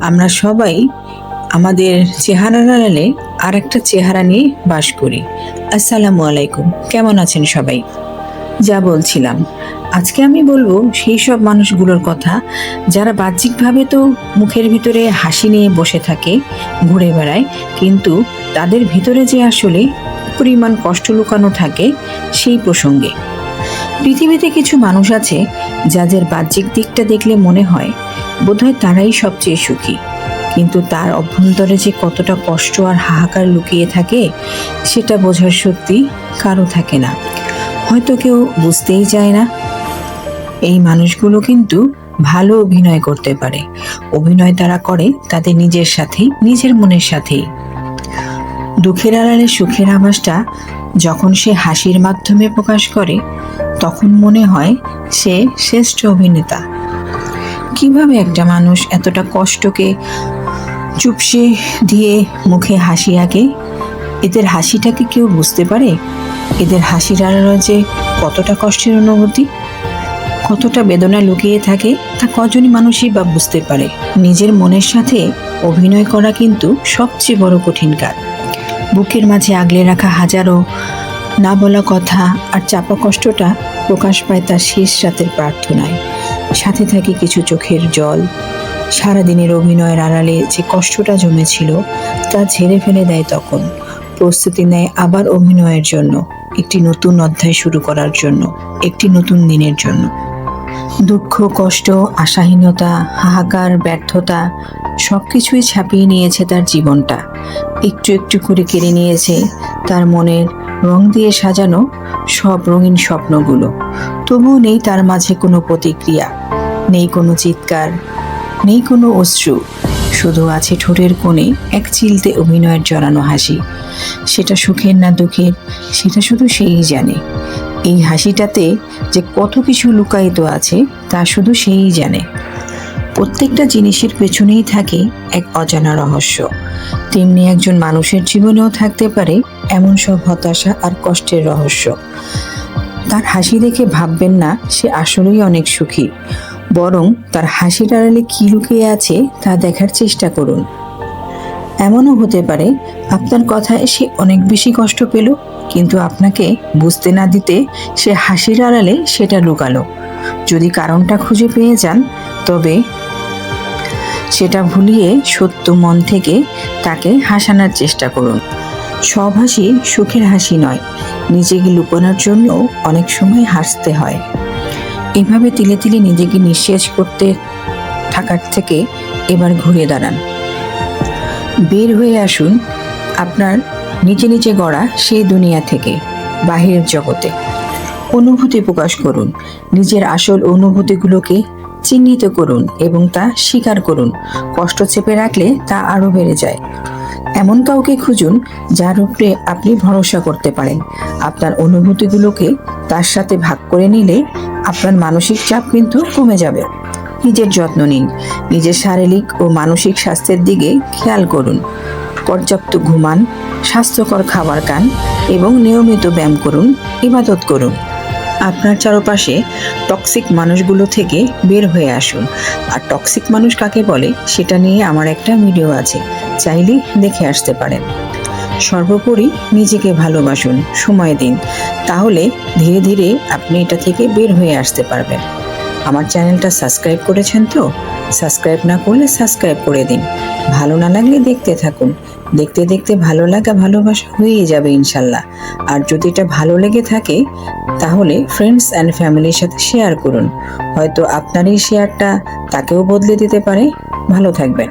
আমরা সবাই আমাদের চেহারার আড়ালে আর একটা চেহারা নিয়ে বাস করি। আসসালামু আলাইকুম। কেমন আছেন সবাই? যা বলছিলাম। আজকে আমি বলব সেই সব মানুষগুলোর কথা যারা বাহ্যিকভাবে তো মুখের ভিতরে হাসি নিয়ে বসে থাকে, ঘুরে বেড়ায়, কিন্তু তাদের ভিতরে যে আসলে পরিমাণ কষ্ট লুকানো থাকে সেই প্রসঙ্গে। পৃথিবীতে কিছু মানুষ আছে যাদের বাহ্যিক দিকটা দেখলে মনে হয় বোধহয় তারাই সবচেয়ে সুখী। কিন্তু তার অভ্যন্তরে যে কতটা কষ্ট আর হাহাকার লুকিয়ে থাকে, সেটা বোঝার সত্যি কারও থাকে না। হয়তো কেউ বুঝতেই চায় না। এই মানুষগুলো কিন্তু ভালো অভিনয় করতে পারে। অভিনয় তারা করে তাদের নিজের সাথেই, নিজের মনের সাথেই। দুঃখের আড়ালে সুখের আভাসটা যখন সে হাসির মাধ্যমে প্রকাশ করে, তখন মনে হয় সে শ্রেষ্ঠ অভিনেতা। কীভাবে একটা মানুষ এতটা কষ্টকে চুপসে দিয়ে মুখে হাসি আঁকে এদের হাসিটাকে কেউ বুঝতে পারে? এদের হাসির যে কতটা কষ্টের অনুভূতি? কতটা বেদনা লুকিয়ে থাকে তা কজনই মানুষই বা বুঝতে পারে। নিজের মনের সাথে অভিনয় করা কিন্তু সবচেয়ে বড় কঠিন কাজ। বুকের মাঝে আগলে রাখা হাজারো না বলা কথা আর চাপা কষ্টটা প্রকাশ পায় তার শেষ রাতের প্রার্থনায়। সাথে থাকে কিছু চোখের জল। সারাদিনের অভিনয়ের আড়ালে যে কষ্টটা জমেছিল, তা ঝেড়ে ফেলে দেয় তখন। প্রস্তুতি নেয় আবার অভিনয়ের জন্য, একটি নতুন অধ্যায় শুরু করার জন্য, একটি নতুন দিনের জন্য। দুঃখ, কষ্ট, আশাহীনতা, হাহাকার, ব্যর্থতা সব কিছুই ছাপিয়ে নিয়েছে তার জীবনটা। একটু একটু করে কেড়ে নিয়েছে তার মনের রং দিয়ে সাজানো সব রঙিন স্বপ্নগুলো। তবুও নেই তার মাঝে কোনো প্রতিক্রিয়া। নেই কোনো চিৎকার, নেই কোনো অশ্রু, শুধু আছে ঠোঁটের কোণে এক চিলতে অভিনয়ের জড়ানো হাসি। সেটা সুখের না দুঃখের, সেটা শুধু সেই জানে। এই হাসিটাতে যে কত কিছু লুকায়িত আছে, তা শুধু সেই জানে। প্রত্যেকটা জিনিসের পেছনেই থাকে এক অজানা রহস্য। তেমনি একজন মানুষের জীবনেও থাকতে পারে এমন সব হতাশা আর কষ্টের রহস্য। তার হাসি দেখে ভাববেন না, সে আসলেই অনেক সুখী। বরং তার হাসির আড়ালে কি লুকিয়ে আছে তা দেখার চেষ্টা করুন। এমনও হতে পারে আপনার কথায় সে অনেক বেশি কষ্ট পেল, কিন্তু আপনাকে বুঝতে না দিতে সে হাসির আড়ালে সেটা লুকালো। যদি কারণটা খুঁজে পেয়ে যান, তবে সেটা ভুলিয়ে সত্য মন থেকে তাকে হাসানোর চেষ্টা করুন। সব হাসি সুখের হাসি নয়, নিজেকে লুকানোর জন্য অনেক সময় হাসতে হয়। এভাবে তিলে তিলে নিজেকে নিঃশেষ করতে থাকার থেকে এবার ঘুরে দাঁড়ান। বের হয়ে আসুন আপনার নিচে নিচে গড়া সেই দুনিয়া থেকে, বাহিরের জগতে। অনুভূতি প্রকাশ করুন, নিজের আসল অনুভূতিগুলোকে চিহ্নিত করুন এবং তা স্বীকার করুন। কষ্ট চেপে রাখলে তা আরও বেড়ে যায়। এমন কাউকে খুঁজুন যার উপরে আপনি ভরসা করতে পারেন। আপনার অনুভূতিগুলোকে তার সাথে ভাগ করে নিলে আপনার মানসিক চাপ কিন্তু কমে যাবে। নিজের যত্ন নিন। নিজের শারীরিক ও মানসিক স্বাস্থ্যের দিকে খেয়াল করুন। পর্যাপ্ত ঘুমান, স্বাস্থ্যকর খাবার খান এবং নিয়মিত ব্যায়াম করুন, ইবাদত করুন। আপনার চারপাশে টক্সিক মানুষগুলো থেকে বের হয়ে আসুন। আর টক্সিক মানুষ কাকে বলে, সেটা নিয়ে আমার একটা ভিডিও আছে। চাইলে দেখে আসতে পারেন। সর্বোপরি নিজেকে ভালোবাসুন, সময় দিন। তাহলে ধীরে ধীরে আপনি এটা থেকে বের হয়ে আসতে পারবেন। আমার চ্যানেলটা সাবস্ক্রাইব করেছেন তো? সাবস্ক্রাইব না করলে সাবস্ক্রাইব করে দিন। ভালো না লাগলে দেখতে থাকুন। দেখতে দেখতে ভালো লাগা, ভালোবাসা হয়েই যাবে ইনশাল্লাহ। আর যদি এটা ভালো লেগে থাকে, তাহলে ফ্রেন্ডস অ্যান্ড ফ্যামিলির সাথে শেয়ার করুন। হয়তো আপনার এই শেয়ারটা তাকেও বদলে দিতে পারে। ভালো থাকবেন।